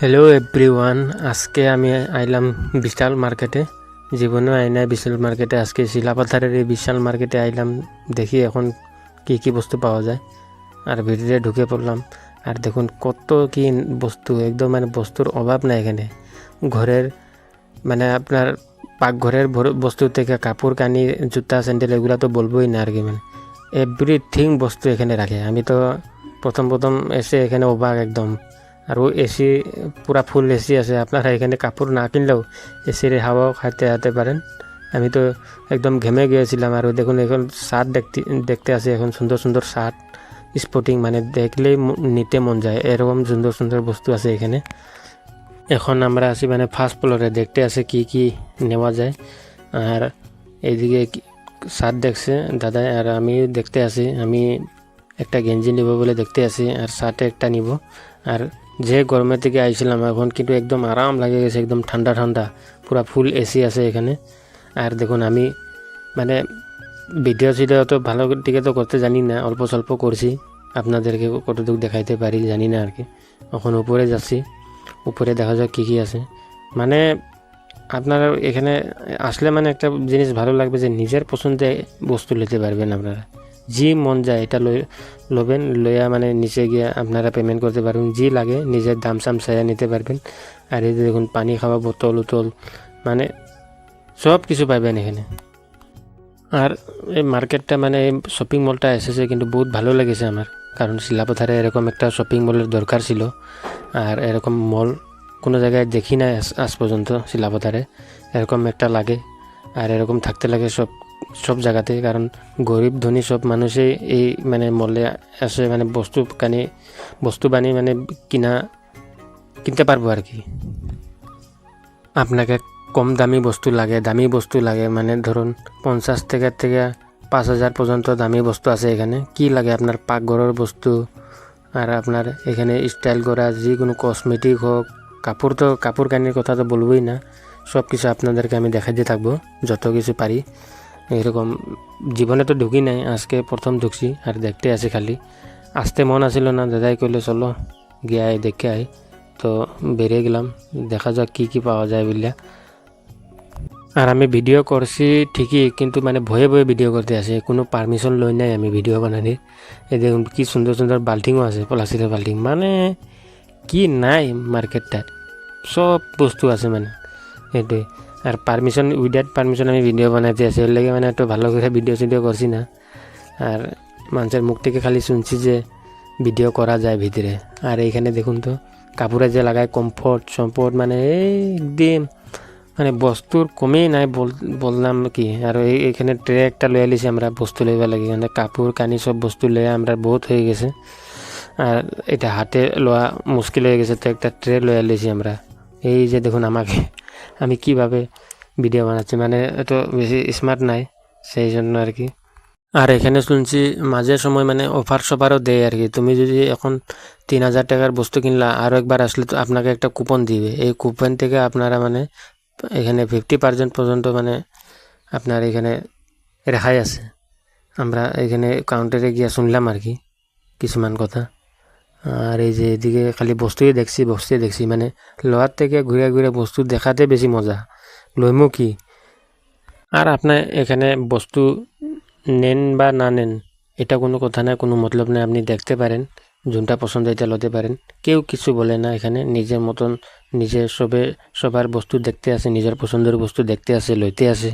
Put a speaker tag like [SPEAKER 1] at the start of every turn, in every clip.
[SPEAKER 1] Hello everyone আজকে আমি আইলাম বিশাল মার্কেটে জীবনেও আই নাই বিশাল মার্কেটে আজকে শিলাপাথারের এই বিশাল মার্কেটে আইলাম দেখি এখন কি কি বস্তু পাওয়া যায়। আর ভিতরে ঢুকে পড়লাম। আর দেখুন কত কি বস্তু, একদম মানে বস্তুর অভাব নাই এখানে। ঘরের মানে আপনার পাকঘরের বস্তু থেকে কাপড়, কানি, জুতা স্যান্ডেল এগুলো তো বলবোই না আর কি মানে। এভরিথিং বস্তু এখানে রাখে। আমি তো প্রথম প্রথম এসে এখানে অবাক একদম। আর এসি পুরা ফুল এসি আছে। আপনারা এখানে কাপড় না কিনলেও এসির হাওয়াও খাইতে যেতে পারেন আমি তো একদম ঘেমে গিয়েছিলাম আর দেখুন এখন শার্ট দেখতে দেখতে আসি এখন সুন্দর সুন্দর শার্ট স্পোর্টিং মানে দেখলেই নিতে মন যায়। এরকম সুন্দর সুন্দর বস্তু আছে এখানে এখন আমরা আছি মানে ফার্স্ট ফ্লোরে দেখতে আছে কি কি নেওয়া যায়। আর এইদিকে শার্ট দেখছে দাদা আর আমি দেখতে আছি। আমি একটা গেঞ্জি নিব বলে দেখতে আছি আর শার্টে একটা নিব। আর যে গরমের থেকে আইছিলাম, এখন কিন্তু একদম আরাম লাগে গেছে, একদম ঠান্ডা ঠান্ডা, পুরা ফুল এসি আছে এখানে। আর দেখুন, আমি মানে ভিডিও সিডিও তো ভালো দিকে তো করতে জানি না, অল্প স্বল্প করছি। আপনাদেরকে কতটুকু দেখাইতে পারি জানি না আর কি। এখন উপরে যাচ্ছি, উপরে দেখা যাক কী কী আছে। মানে আপনারা এখানে আসলে মানে একটা জিনিস ভালো লাগবে যে নিজের পছন্দে বস্তু নিতে পারবেন আপনারা। জি মন যায়, এটা লই লবেন লইয়া মানে নিচে গিয়ে আপনারা পেমেন্ট করতে পারবেন জি লাগে নিজের দাম সাম চাইয়া নিতে পারবেন। আর এই দেখুন, পানি খাওয়া, বোতল উতল মানে সব কিছু পাবেন এখানে। আর এই মার্কেটটা মানে এই শপিং মলটা এসেছে, কিন্তু বহুত ভালো লেগেছে আমার, কারণ শিলাপথারে এরকম একটা শপিং মলের দরকার ছিল। আর এরকম মল কোনো জায়গায় দেখি না আজ পর্যন্ত শিলাপথারে, এরকম একটা লাগে। আর এরকম থাকতে লাগে সব সব জায়গাতে কারণ গরিব, ধনী সব মানুষই এই মানে মলে আসে মানে বস্তু কানি, বস্তু বানি মানে কিনা, কিনতে পারব আর কি। আপনাকে কম দামি বস্তু লাগে, দামি বস্তু লাগে মানে ধরুন পঞ্চাশ থেকে থেকে পাঁচ হাজার পর্যন্ত দামি বস্তু আছে এখানে। কি লাগে আপনার পাকঘরের বস্তু আর আপনার এখানে স্টাইল করা যে কোনো কসমেটিক হোক কাপড় তো, কাপড় কানির কথা তো বলবোই না। সব কিছু আপনাদেরকে আমি দেখাতে থাকব, যত কিছু পারি। এরকম জীবনে তো ঢুকি নাই, আজকে প্রথম ঢুকছি আর দেখতে আছি খালি। আসতে মন আসছিল না, দাদাই কইলে, চলো গিয়ে আয়, দেখে আয়। তো বেরিয়ে গেলাম, দেখা যাক কী কী পাওয়া যায় বুঝলা আর আমি ভিডিও করছি ঠিকই, কিন্তু মানে ভয়ে ভয়ে ভিডিও করতে আসে, কোনো পারমিশন লই নাই আমি ভিডিও বানানির। এই দেখুন, কি সুন্দর সুন্দর বাল্টিংও আছে প্লাস্টিকের বাল্টিং। মানে কি নাই মার্কেটটার সব বস্তু আছে মানে এইটোৱে আর পারমিশন উইদাউট পারমিশন আমি ভিডিও বানাইতে আছি এর লাগে মানে একটু ভালো করে ভিডিও সিডিও করছি না। আর মানুষের মুখ থেকে খালি শুনছি যে ভিডিও করা যায় ভিতরে আর এইখানে দেখুন তো কাপড়ে যে লাগায় কমফোর্ট সম্পর্ট মানে একদম মানে বস্তুর কমেই নাই বল বললাম কি, আর এই এখানে ট্রে একটা লই আলিছি আমরা, বস্তু লইবা লাগে। মানে কাপড় কানি সব বস্তু লইয়া আমরা বহুত হয়ে গেছে। আর এটা হাতে লওয়া মুশকিল হয়ে গেছে, তো একটা ট্রে লই আলিছি আমরা। এই যে দেখুন আমাকে, আমি কীভাবে ভিডিও বানাচ্ছি মানে এত বেশি স্মার্ট নাই, সেই জন্য আর কি। আর এখানে শুনছি মাঝে সময় মানে অফার সফারও দেয় আর কি। তুমি যদি এখন তিন হাজার টাকার বস্তু কিনলা আরও একবার আসলে তো আপনাকে একটা কুপন দিবে। এই কুপন থেকে আপনারা মানে এখানে ফিফটি পার্সেন্ট পর্যন্ত মানে আপনার এখানে রেহাই আছে। আমরা এখানে কাউন্টারে গিয়ে শুনলাম আর কি, কিছুমান কথা। আর এই যে এদিকে খালি বস্তুই দেখছি বস্তুই দেখছি। মানে লোহার থেকে ঘুরে ঘুরে বস্তু দেখাতে বেশি মজা। লইমু কি? আর আপনার এখানে বস্তু নেন বা না নেন, এটা কোনো কথা না কোনো মতলব নেই। আপনি দেখতে পারেন যোনটা পছন্দ এটা লতে পারেন। কেউ কিছু বলে না এখানে, নিজের মতন নিজে সবে, সবার বস্তু দেখতে আছে নিজের পছন্দের বস্তু দেখতে আছে লইতে আসে।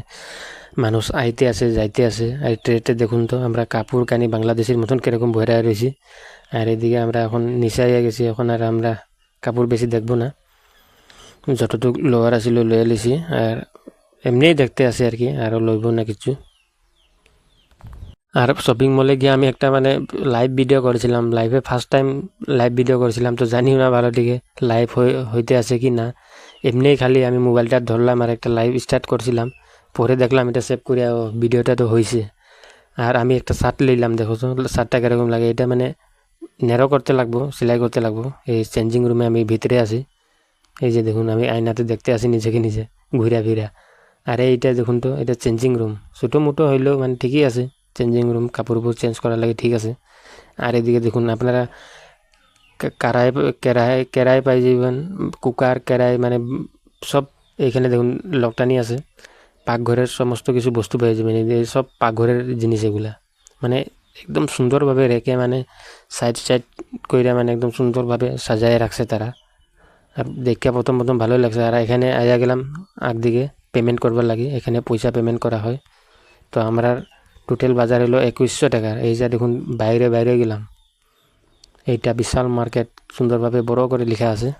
[SPEAKER 1] মানুষ আইতে আছে, যাইতে আছে। আর ট্রেতে দেখুন তো, আমরা কাপড় কানি বাংলাদেশের মতন কীরকম ভরা রয়েছি। আর এদিকে আমরা এখন নিচে আইয়া গেছি, এখন আর আমরা কাপড় বেশি দেখব না। যতটুকু লোয়ার আছিল লয়ে লিছি আর এমনিই দেখতে আছে আর কি আরও লইব না কিছু। আর শপিং মলে গিয়ে আমি একটা মানে লাইভ ভিডিও করেছিলাম লাইভে ফার্স্ট টাইম লাইভ ভিডিও করেছিলাম, তো জানিও না ভালো দিকে লাইভ হইতে আছে কি না। এমনিই খালি আমি মোবাইলটা ধরলাম আর একটা লাইভ স্টার্ট করছিলাম। পরে দেখলাম এটা সেভ করে ভিডিওটা তো হয়েছে আর আমি একটা শার্ট নিলাম দেখো শার্টটা কীরকম লাগে এটা মানে নেরো করতে লাগবো সেলাই করতে লাগবো। এই চেঞ্জিং রুমে আমি ভিতরে আছি। এই যে দেখুন, আমি আয়নাতে দেখতে আসি নিজেকে নিজে ঘুরা ফিরা আর এইটা দেখুন তো এটা চেঞ্জিং রুম ছোটো মোটো হইলেও মানে ঠিকই আছে চেঞ্জিং রুম কাপড় চেঞ্জ করার লাগে ঠিক আছে। আর এদিকে দেখুন আপনারা কারাই কেরাই কেরাই পাই যাবেন কুকার কেরাই মানে সব এইখানে দেখুন লকটানি আছে। পাকঘরের সমস্ত কিছু বস্তু পেয়ে যাবেন। সব পাকঘরের জিনিস এগুলা। মানে একদম সুন্দরভাবে রেখে মানে সাইড সাইড কইরা মানে একদম সুন্দরভাবে সাজায় রাখছে তারা। আর দেখে প্রথম প্রথম ভালোই লাগছে। আর এখানে আয়া গেলাম একদিকে পেমেন্ট করবার লাগে। এখানে পয়সা পেমেন্ট করা হয়। তো আমরা টোটাল বাজার হলো একুশশো টাকা। এই যে দেখুন, বাইরে বাইরে গেলাম। এইটা বিশাল মার্কেট সুন্দরভাবে বড় করে লেখা আছে।